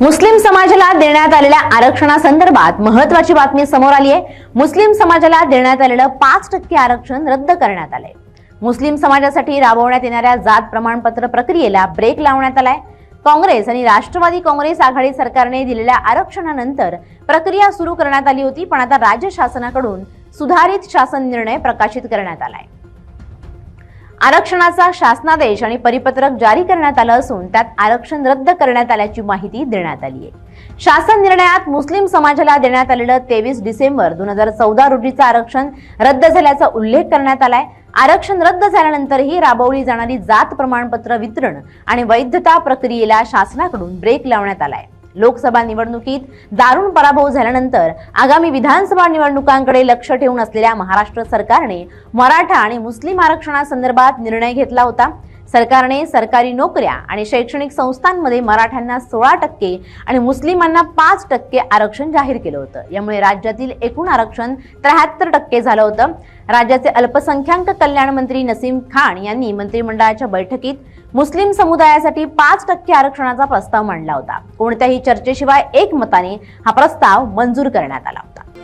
मुस्लिम समाजाला देण्यात आलेल्या आरक्षणासंदर्भात महत्वाची बातमी समोर आली आहे. मुस्लिम समाजाला देण्यात आलेलं पाच टक्के आरक्षण रद्द करण्यात आलंय. मुस्लिम समाजासाठी राबवण्यात येणाऱ्या जात प्रमाणपत्र प्रक्रियेला ब्रेक लावण्यात आलाय. काँग्रेस आणि राष्ट्रवादी काँग्रेस आघाडी सरकारने दिलेल्या आरक्षणानंतर प्रक्रिया सुरू करण्यात आली होती पण आता राज्य शासनाकडून सुधारित शासन निर्णय प्रकाशित करण्यात आलाय. आरक्षणाचा शासनादेश आणि परिपत्रक जारी करण्यात आलं असून त्यात आरक्षण रद्द करण्यात आल्याची माहिती देण्यात आली आहे. शासन निर्णयात मुस्लिम समाजाला देण्यात आलेलं तेवीस डिसेंबर दोन हजार चौदा रोजीचं आरक्षण रद्द झाल्याचा उल्लेख करण्यात आलाय. आरक्षण रद्द झाल्यानंतरही राबवली जाणारी जात प्रमाणपत्र वितरण आणि वैधता प्रक्रियेला शासनाकडून ब्रेक लावण्यात आलाय. लोकसभा निवडणुकीत दारुण पराभव झाल्यानंतर आगामी विधानसभा निवडणुकांकडे लक्ष ठेवून असलेल्या महाराष्ट्र सरकारने मराठा आणि मुस्लिम आरक्षणासंदर्भात निर्णय घेतला होता. सरकारने सरकारी नोकऱ्या आणि शैक्षणिक संस्थांमध्ये मराठ्यांना सोळा टक्के आणि मुस्लिमांना पाच टक्के आरक्षण जाहीर केलं होतं. यामुळे राज्यातील एकूण आरक्षण त्र्याहत्तर टक्के झालं होतं. राज्याचे अल्पसंख्याक कल्याण मंत्री नसीम खान यांनी मंत्रिमंडळाच्या बैठकीत मुस्लिम समुदायासाठी पाच टक्के आरक्षणाचा प्रस्ताव मांडला होता. कोणत्याही चर्चेशिवाय एकमताने हा प्रस्ताव मंजूर करण्यात आला होता.